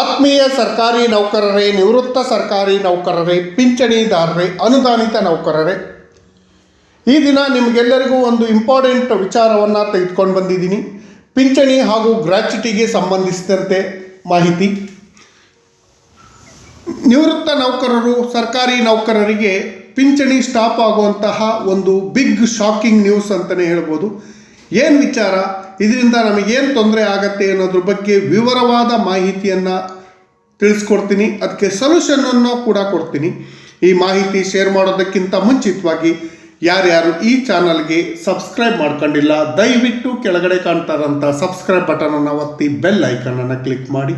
ಆತ್ಮೀಯ ಸರ್ಕಾರಿ ನೌಕರರೇ, ನಿವೃತ್ತ ಸರ್ಕಾರಿ ನೌಕರರೇ, ಪಿಂಚಣಿದಾರರೇ, ಅನುದಾನಿತ ನೌಕರರೇ, ಈ ದಿನ ನಿಮಗೆಲ್ಲರಿಗೂ ಒಂದು ಇಂಪಾರ್ಟೆಂಟ್ ವಿಚಾರವನ್ನು ತೆಗೆದುಕೊಂಡು ಬಂದಿದ್ದೀನಿ. ಪಿಂಚಣಿ ಹಾಗೂ ಗ್ರಾಚ್ಯುಟಿಗೆ ಸಂಬಂಧಿಸಿದಂತೆ ಮಾಹಿತಿ. ನಿವೃತ್ತ ನೌಕರರು, ಸರ್ಕಾರಿ ನೌಕರರಿಗೆ ಪಿಂಚಣಿ ಸ್ಟಾಪ್ ಆಗುವಂತಹ ಒಂದು ಬಿಗ್ ಶಾಕಿಂಗ್ ನ್ಯೂಸ್ ಅಂತಲೇ ಹೇಳ್ಬೋದು. ಏನು ವಿಚಾರ? ಇದರಿಂದ ನಮಗೇನು ತೊಂದರೆ ಆಗತ್ತೆ ಅನ್ನೋದ್ರ ಬಗ್ಗೆ ವಿವರವಾದ ಮಾಹಿತಿಯನ್ನು ತಿಳಿಸ್ಕೊಡ್ತೀನಿ. ಅದಕ್ಕೆ ಸೊಲ್ಯೂಷನನ್ನು ಕೂಡ ಕೊಡ್ತೀನಿ. ಈ ಮಾಹಿತಿ ಶೇರ್ ಮಾಡೋದಕ್ಕಿಂತ ಮುಂಚಿತವಾಗಿ ಯಾರ್ಯಾರು ಈ ಚಾನಲ್ಗೆ ಸಬ್ಸ್ಕ್ರೈಬ್ ಮಾಡ್ಕೊಂಡಿಲ್ಲ, ದಯವಿಟ್ಟು ಕೆಳಗಡೆ ಕಾಣ್ತಾರಂಥ ಸಬ್ಸ್ಕ್ರೈಬ್ ಬಟನನ್ನು ಒತ್ತಿ ಬೆಲ್ ಐಕನನ್ನು ಕ್ಲಿಕ್ ಮಾಡಿ.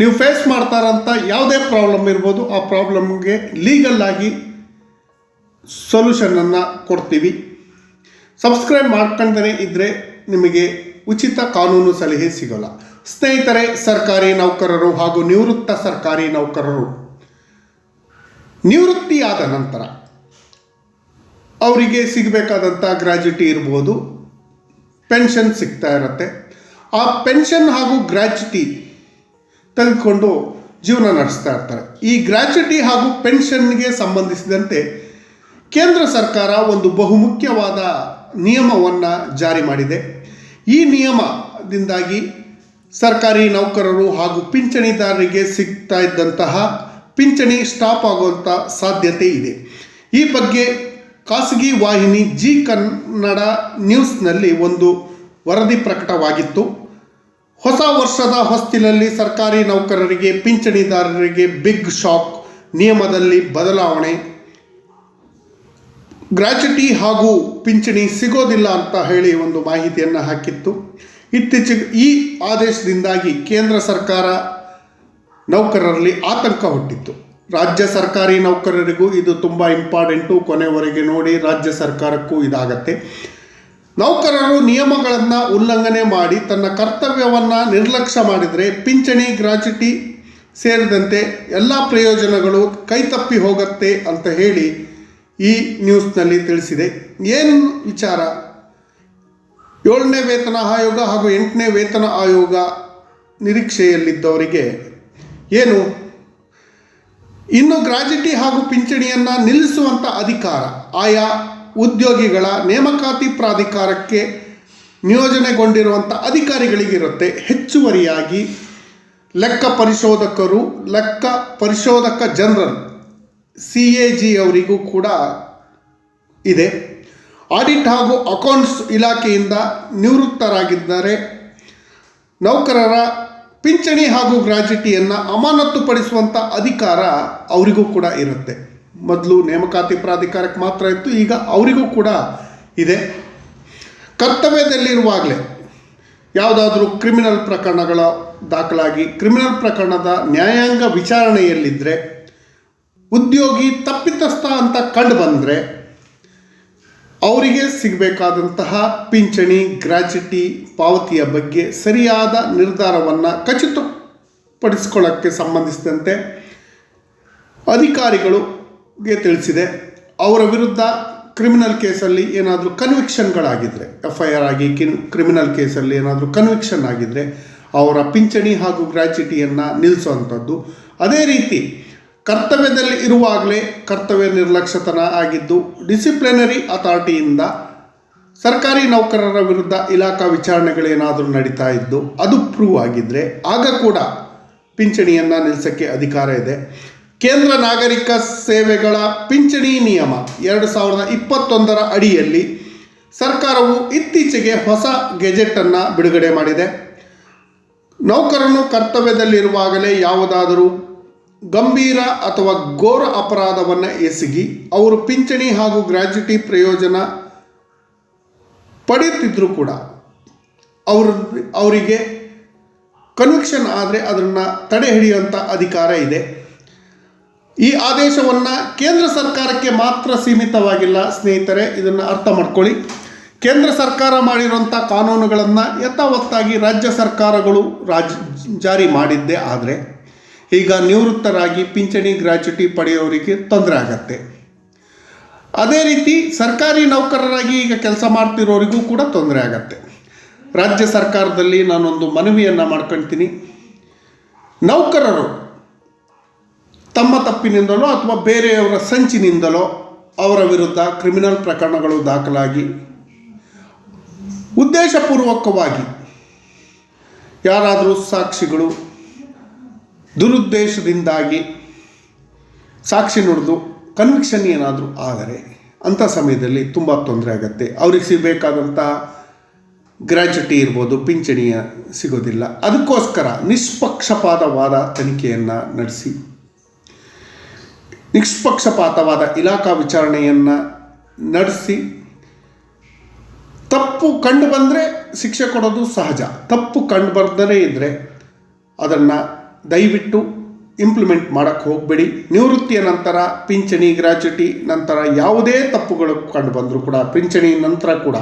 ನೀವು ಫೇಸ್ ಮಾಡ್ತಾರಂಥ ಯಾವುದೇ ಪ್ರಾಬ್ಲಮ್ ಇರ್ಬೋದು, ಆ ಪ್ರಾಬ್ಲಮ್ಗೆ ಲೀಗಲ್ ಆಗಿ ಸೊಲ್ಯೂಷನನ್ನು ಕೊಡ್ತೀವಿ. ಸಬ್ಸ್ಕ್ರೈಬ್ ಮಾಡ್ಕೊಂಡೇ ಇದ್ದರೆ ನಿಮಗೆ ಉಚಿತ ಕಾನೂನು ಸಲಹೆ ಸಿಗೋಲ್ಲ. ಸ್ನೇಹಿತರೆ, ಸರ್ಕಾರಿ ನೌಕರರು ಹಾಗೂ ನಿವೃತ್ತ ಸರ್ಕಾರಿ ನೌಕರರು. ನಿವೃತ್ತಿಯಾದ ನಂತರ ಅವರಿಗೆ ಸಿಗಬೇಕಾದಂಥ ಗ್ರ್ಯಾಜ್ಯುಟಿ ಇರ್ಬೋದು, ಪೆನ್ಷನ್ ಸಿಗ್ತಾ ಇರುತ್ತೆ. ಆ ಪೆನ್ಷನ್ ಹಾಗೂ ಗ್ರ್ಯಾಜ್ಯುಟಿ ತೆಗೆದುಕೊಂಡು ಜೀವನ ನಡೆಸ್ತಾ ಇರ್ತಾರೆ. ಈ ಗ್ರ್ಯಾಚ್ಯುಟಿ ಹಾಗೂ ಪೆನ್ಷನ್ಗೆ ಸಂಬಂಧಿಸಿದಂತೆ ಕೇಂದ್ರ ಸರ್ಕಾರ ಒಂದು ಬಹುಮುಖ್ಯವಾದ ನಿಯಮವನ್ನು ಜಾರಿ ಮಾಡಿದೆ. ಈ ನಿಯಮದಿಂದಾಗಿ ಸರ್ಕಾರಿ ನೌಕರರು ಹಾಗೂ ಪಿಂಚಣಿದಾರರಿಗೆ ಸಿಗ್ತಾ ಇದ್ದಂತಹ ಪಿಂಚಣಿ ಸ್ಟಾಪ್ ಆಗುವಂಥ ಸಾಧ್ಯತೆ ಇದೆ. ಈ ಬಗ್ಗೆ ಖಾಸಗಿ ವಾಹಿನಿ ಜಿ ಕನ್ನಡ ನ್ಯೂಸ್ನಲ್ಲಿ ಒಂದು ವರದಿ ಪ್ರಕಟವಾಗಿತ್ತು. ಹೊಸ ವರ್ಷದ ಹೊಸ್ತಿಲಲ್ಲಿ ಸರ್ಕಾರಿ ನೌಕರರಿಗೆ, ಪಿಂಚಣಿದಾರರಿಗೆ ಬಿಗ್ ಶಾಕ್ ನಿಯಮದಲ್ಲಿ ಬದಲಾವಣೆ ಗ್ರ್ಯಾಚುಟಿ ಹಾಗೂ ಪಿಂಚಣಿ ಸಿಗೋದಿಲ್ಲ ಅಂತ ಹೇಳಿ ಒಂದು ಮಾಹಿತಿಯನ್ನು ಹಾಕಿತ್ತು. ಇತ್ತೀಚೆಗೆ ಈ ಆದೇಶದಿಂದಾಗಿ ಕೇಂದ್ರ ಸರ್ಕಾರ ನೌಕರರಲ್ಲಿ ಆತಂಕ ಹುಟ್ಟಿತ್ತು. ರಾಜ್ಯ ಸರ್ಕಾರಿ ನೌಕರರಿಗೂ ಇದು ತುಂಬ ಇಂಪಾರ್ಟೆಂಟು. ಕೊನೆವರೆಗೆ ನೋಡಿ ರಾಜ್ಯ ಸರ್ಕಾರಕ್ಕೂ ಇದಾಗತ್ತೆ. ನೌಕರರು ನಿಯಮಗಳನ್ನು ಉಲ್ಲಂಘನೆ ಮಾಡಿ ತನ್ನ ಕರ್ತವ್ಯವನ್ನು ನಿರ್ಲಕ್ಷ್ಯ ಮಾಡಿದರೆ ಪಿಂಚಣಿ, ಗ್ರಾಚ್ಯುಟಿ ಸೇರಿದಂತೆ ಎಲ್ಲ ಪ್ರಯೋಜನಗಳು ಕೈತಪ್ಪಿ ಹೋಗುತ್ತೆ ಅಂತ ಹೇಳಿ ಈ ನ್ಯೂಸ್ನಲ್ಲಿ ತಿಳಿಸಿದೆ. ಏನು ವಿಚಾರ? ಏಳನೇ ವೇತನ ಆಯೋಗ ಹಾಗೂ ಎಂಟನೇ ವೇತನ ಆಯೋಗ ನಿರೀಕ್ಷೆಯಲ್ಲಿದ್ದವರಿಗೆ ಏನು? ಇನ್ನು ಗ್ರಾಜ್ಯುಟಿ ಹಾಗೂ ಪಿಂಚಣಿಯನ್ನು ನಿಲ್ಲಿಸುವಂಥ ಅಧಿಕಾರ ಆಯಾ ಉದ್ಯೋಗಿಗಳ ನೇಮಕಾತಿ ಪ್ರಾಧಿಕಾರಕ್ಕೆ ನಿಯೋಜನೆಗೊಂಡಿರುವಂಥ ಅಧಿಕಾರಿಗಳಿಗಿರುತ್ತೆ. ಹೆಚ್ಚುವರಿಯಾಗಿ ಲೆಕ್ಕ ಪರಿಶೋಧಕರು, ಲೆಕ್ಕ ಪರಿಶೋಧಕ ಜನರಲ್ ಸಿ ಎ ಜಿ ಅವರಿಗೂ ಕೂಡ ಇದೆ. ಆಡಿಟ್ ಹಾಗೂ ಅಕೌಂಟ್ಸ್ ಇಲಾಖೆಯಿಂದ ನಿವೃತ್ತರಾಗಿದ್ದಾರೆ. ನೌಕರರ ಪಿಂಚಣಿ ಹಾಗೂ ಗ್ರಾಜ್ಯುಟಿಯನ್ನು ಅಮಾನತುಪಡಿಸುವಂಥ ಅಧಿಕಾರ ಅವರಿಗೂ ಕೂಡ ಇರುತ್ತೆ. ಮೊದಲು ನೇಮಕಾತಿ ಪ್ರಾಧಿಕಾರಕ್ಕೆ ಮಾತ್ರ ಇತ್ತು, ಈಗ ಅವರಿಗೂ ಕೂಡ ಇದೆ. ಕರ್ತವ್ಯದಲ್ಲಿರುವಾಗಲೇ ಯಾವುದಾದ್ರೂ ಕ್ರಿಮಿನಲ್ ಪ್ರಕರಣಗಳ ದಾಖಲಾಗಿ, ಕ್ರಿಮಿನಲ್ ಪ್ರಕರಣದ ನ್ಯಾಯಾಂಗ ವಿಚಾರಣೆಯಲ್ಲಿದ್ದರೆ ಉದ್ಯೋಗಿ ತಪ್ಪಿತಸ್ಥ ಅಂತ ಕಂಡು ಬಂದರೆ ಅವರಿಗೆ ಸಿಗಬೇಕಾದಂತಹ ಪಿಂಚಣಿ ಗ್ರ್ಯಾಚ್ಯುಟಿ ಪಾವತಿಯ ಬಗ್ಗೆ ಸರಿಯಾದ ನಿರ್ಧಾರವನ್ನು ಖಚಿತಪಡಿಸ್ಕೊಳ್ಳೋಕ್ಕೆ ಸಂಬಂಧಿಸಿದಂತೆ ಅಧಿಕಾರಿಗಳಿಗೆ ತಿಳಿಸಿದೆ. ಅವರ ವಿರುದ್ಧ ಕ್ರಿಮಿನಲ್ ಕೇಸಲ್ಲಿ ಏನಾದರೂ ಕನ್ವಿಕ್ಷನ್ಗಳಾಗಿದ್ದರೆ ಎಫ್ ಐ ಆರ್ ಆಗಿ ಕಿನ್, ಕ್ರಿಮಿನಲ್ ಕೇಸಲ್ಲಿ ಏನಾದರೂ ಕನ್ವಿಕ್ಷನ್ ಆಗಿದ್ದರೆ ಅವರ ಪಿಂಚಣಿ ಹಾಗೂ ಗ್ರ್ಯಾಚ್ಯುಟಿಯನ್ನು ನಿಲ್ಲಿಸುವಂಥದ್ದು ಅದೇ ರೀತಿ ಕರ್ತವ್ಯದಲ್ಲಿ ಇರುವಾಗಲೇ ಕರ್ತವ್ಯ ನಿರ್ಲಕ್ಷ್ಯತನ ಆಗಿದ್ದು ಡಿಸಿಪ್ಲಿನರಿ ಅಥಾರಿಟಿಯಿಂದ ಸರ್ಕಾರಿ ನೌಕರರ ವಿರುದ್ಧ ಇಲಾಖಾ ವಿಚಾರಣೆಗಳೇನಾದರೂ ನಡೀತಾ ಇದ್ದು ಅದು ಪ್ರೂವ್ ಆಗಿದ್ದರೆ ಆಗ ಕೂಡ ಪಿಂಚಣಿಯನ್ನು ನಿಲ್ಲಿಸೋಕ್ಕೆ ಅಧಿಕಾರ ಇದೆ. ಕೇಂದ್ರ ನಾಗರಿಕ ಸೇವೆಗಳ ಪಿಂಚಣಿ ನಿಯಮ ಎರಡು ಸಾವಿರದ ಇಪ್ಪತ್ತೊಂದರ ಅಡಿಯಲ್ಲಿ ಸರ್ಕಾರವು ಇತ್ತೀಚೆಗೆ ಹೊಸ ಗೆಜೆಟನ್ನು ಬಿಡುಗಡೆ ಮಾಡಿದೆ. ನೌಕರನು ಕರ್ತವ್ಯದಲ್ಲಿರುವಾಗಲೇ ಯಾವುದಾದರೂ ಗಂಭೀರ ಅಥವಾ ಘೋರ ಅಪರಾಧವನ್ನು ಎಸಗಿ ಅವರು ಪಿಂಚಣಿ ಹಾಗೂ ಗ್ರ್ಯಾಚ್ಯುಟಿ ಪ್ರಯೋಜನ ಪಡೆಯುತ್ತಿದ್ದರೂ ಕೂಡ ಅವ್ರ ಅವರಿಗೆ ಕನ್ವಿಕ್ಷನ್ ಆದರೆ ಅದನ್ನು ತಡೆ ಹಿಡಿಯುವಂಥ ಅಧಿಕಾರ ಇದೆ. ಈ ಆದೇಶವನ್ನು ಕೇಂದ್ರ ಸರ್ಕಾರಕ್ಕೆ ಮಾತ್ರ ಸೀಮಿತವಾಗಿಲ್ಲ ಸ್ನೇಹಿತರೆ, ಇದನ್ನು ಅರ್ಥ ಮಾಡ್ಕೊಳ್ಳಿ. ಕೇಂದ್ರ ಸರ್ಕಾರ ಮಾಡಿರುವಂಥ ಕಾನೂನುಗಳನ್ನು ಯಥಾವತ್ತಾಗಿ ರಾಜ್ಯ ಸರ್ಕಾರಗಳು ರಾಜ್ ಜಾರಿ ಮಾಡಿದ್ದೇ ಆದರೆ ಈಗ ನಿವೃತ್ತರಾಗಿ ಪಿಂಚಣಿ ಗ್ರ್ಯಾಚ್ಯುಟಿ ಪಡೆಯೋರಿಗೆ ತೊಂದರೆ ಆಗತ್ತೆ. ಅದೇ ರೀತಿ ಸರ್ಕಾರಿ ನೌಕರರಾಗಿ ಈಗ ಕೆಲಸ ಮಾಡ್ತಿರೋರಿಗೂ ಕೂಡ ತೊಂದರೆ ಆಗತ್ತೆ. ರಾಜ್ಯ ಸರ್ಕಾರದಲ್ಲಿ ನಾನೊಂದು ಮನವಿಯನ್ನು ಮಾಡ್ಕೊಳ್ತೀನಿ ನೌಕರರು ತಮ್ಮ ತಪ್ಪಿನಿಂದಲೋ ಅಥವಾ ಬೇರೆಯವರ ಸಂಚಿನಿಂದಲೋ ಅವರ ವಿರುದ್ಧ ಕ್ರಿಮಿನಲ್ ಪ್ರಕರಣಗಳು ದಾಖಲಾಗಿ ಉದ್ದೇಶಪೂರ್ವಕವಾಗಿ ಯಾರಾದರೂ ಸಾಕ್ಷಿಗಳು ದುರುದ್ದೇಶದಿಂದಾಗಿ ಸಾಕ್ಷಿ ನುಡಿದು ಕನ್ವಿಕ್ಷನ್ ಏನಾದರೂ ಆದರೆ ಅಂಥ ಸಮಯದಲ್ಲಿ ತುಂಬ ತೊಂದರೆ ಆಗುತ್ತೆ. ಅವ್ರಿಗೆ ಸಿಗಬೇಕಾದಂಥ ಗ್ರ್ಯಾಚುಟಿ ಇರ್ಬೋದು ಪಿಂಚಣಿಯ ಸಿಗೋದಿಲ್ಲ. ಅದಕ್ಕೋಸ್ಕರ ನಿಷ್ಪಕ್ಷಪಾತವಾದ ತನಿಖೆಯನ್ನು ನಡೆಸಿ. ನಿಷ್ಪಕ್ಷಪಾತವಾದ ಇಲಾಖಾ ವಿಚಾರಣೆಯನ್ನು ನಡೆಸಿ. ತಪ್ಪು ಕಂಡು ಬಂದರೆ ಶಿಕ್ಷೆ ಕೊಡೋದು ಸಹಜ. ತಪ್ಪು ಕಂಡು ಬರ್ದೇ ಇದ್ದರೆ ಅದನ್ನು ದಯವಿಟ್ಟು ಇಂಪ್ಲಿಮೆಂಟ್ ಮಾಡೋಕ್ಕೆ ಹೋಗಬೇಡಿ. ನಿವೃತ್ತಿಯ ನಂತರ ಪಿಂಚಣಿ ಗ್ರ್ಯಾಚುಟಿ ನಂತರ ಯಾವುದೇ ತಪ್ಪುಗಳು ಕಂಡು ಬಂದರೂ ಕೂಡ ಪಿಂಚಣಿ ನಂತರ ಕೂಡ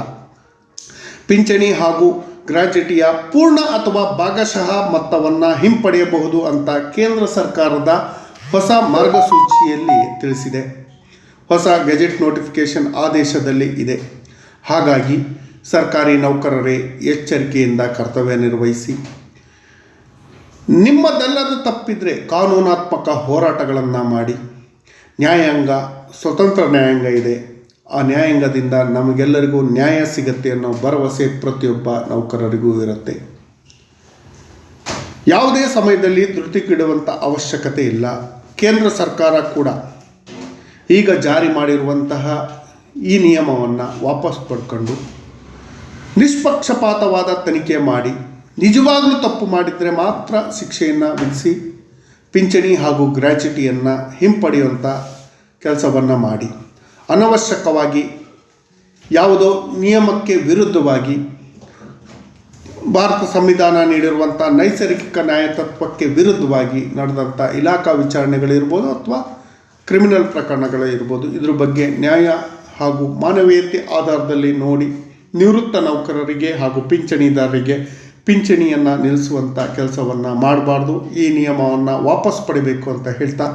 ಪಿಂಚಣಿ ಹಾಗೂ ಗ್ರ್ಯಾಚುಟಿಯ ಪೂರ್ಣ ಅಥವಾ ಭಾಗಶಃ ಮೊತ್ತವನ್ನು ಹಿಂಪಡೆಯಬಹುದು ಅಂತ ಕೇಂದ್ರ ಸರ್ಕಾರದ ಹೊಸ ಮಾರ್ಗಸೂಚಿಯಲ್ಲಿ ತಿಳಿಸಿದೆ. ಹೊಸ ಗೆಜೆಟ್ ನೋಟಿಫಿಕೇಷನ್ ಆದೇಶದಲ್ಲಿ ಇದೆ. ಹಾಗಾಗಿ ಸರ್ಕಾರಿ ನೌಕರರೇ ಎಚ್ಚರಿಕೆಯಿಂದ ಕರ್ತವ್ಯ ನಿರ್ವಹಿಸಿ. ನಿಮ್ಮದಲ್ಲದ ತಪ್ಪಿದರೆ ಕಾನೂನಾತ್ಮಕ ಹೋರಾಟಗಳನ್ನು ಮಾಡಿ. ನ್ಯಾಯಾಂಗ, ಸ್ವತಂತ್ರ ನ್ಯಾಯಾಂಗ ಇದೆ. ಆ ನ್ಯಾಯಾಂಗದಿಂದ ನಮಗೆಲ್ಲರಿಗೂ ನ್ಯಾಯ ಸಿಗತ್ತೆ ಅನ್ನೋ ಭರವಸೆ ಪ್ರತಿಯೊಬ್ಬ ನೌಕರರಿಗೂ ಇರುತ್ತೆ. ಯಾವುದೇ ಸಮಯದಲ್ಲಿ ಧೃತಿಗಿಡುವಂಥ ಅವಶ್ಯಕತೆ ಇಲ್ಲ. ಕೇಂದ್ರ ಸರ್ಕಾರ ಕೂಡ ಈಗ ಜಾರಿ ಮಾಡಿರುವಂತಹ ಈ ನಿಯಮವನ್ನು ವಾಪಸ್ ಪಡ್ಕೊಂಡು ನಿಷ್ಪಕ್ಷಪಾತವಾದ ತನಿಖೆ ಮಾಡಿ. ನಿಜವಾಗಲೂ ತಪ್ಪು ಮಾಡಿದರೆ ಮಾತ್ರ ಶಿಕ್ಷೆಯನ್ನು ವಿಧಿಸಿ ಪಿಂಚಣಿ ಹಾಗೂ ಗ್ರ್ಯಾಚುಟಿಯನ್ನು ಹಿಂಪಡೆಯುವಂಥ ಕೆಲಸವನ್ನು ಮಾಡಿ. ಅನವಶ್ಯಕವಾಗಿ ಯಾವುದೋ ನಿಯಮಕ್ಕೆ ವಿರುದ್ಧವಾಗಿ ಭಾರತ ಸಂವಿಧಾನ ನೀಡಿರುವಂಥ ನೈಸರ್ಗಿಕ ನ್ಯಾಯತತ್ವಕ್ಕೆ ವಿರುದ್ಧವಾಗಿ ನಡೆದಂಥ ಇಲಾಖಾ ವಿಚಾರಣೆಗಳಿರ್ಬೋದು ಅಥವಾ ಕ್ರಿಮಿನಲ್ ಪ್ರಕರಣಗಳೇ ಇರ್ಬೋದು ಇದ್ರ ಬಗ್ಗೆ ನ್ಯಾಯ ಹಾಗೂ ಮಾನವೀಯತೆ ಆಧಾರದಲ್ಲಿ ನೋಡಿ ನಿವೃತ್ತ ನೌಕರರಿಗೆ ಹಾಗೂ ಪಿಂಚಣಿದಾರರಿಗೆ ಪಿಂಚಣಿಯನ್ನು ನಿಲ್ಲಿಸುವಂಥ ಕೆಲಸವನ್ನು ಮಾಡಬಾರ್ದು, ಈ ನಿಯಮವನ್ನು ವಾಪಸ್ ಪಡಿಬೇಕು ಅಂತ ಹೇಳ್ತಾ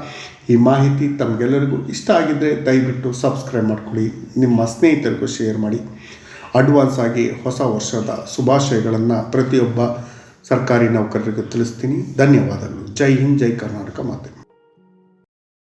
ಈ ಮಾಹಿತಿ ತಮಗೆಲ್ಲರಿಗೂ ಇಷ್ಟ ಆಗಿದ್ದರೆ ದಯವಿಟ್ಟು ಸಬ್ಸ್ಕ್ರೈಬ್ ಮಾಡ್ಕೊಳ್ಳಿ, ನಿಮ್ಮ ಸ್ನೇಹಿತರಿಗೂ ಶೇರ್ ಮಾಡಿ. ಅಡ್ವಾನ್ಸ್ ಆಗಿ ಹೊಸ ವರ್ಷದ ಶುಭಾಶಯಗಳನ್ನು ಪ್ರತಿಯೊಬ್ಬ ಸರ್ಕಾರಿ ನೌಕರರಿಗೂ ತಿಳಿಸ್ತೀನಿ. ಧನ್ಯವಾದಗಳು. ಜೈ ಹಿಂದ್, ಜೈ ಕರ್ನಾಟಕ ಮಾತೆ.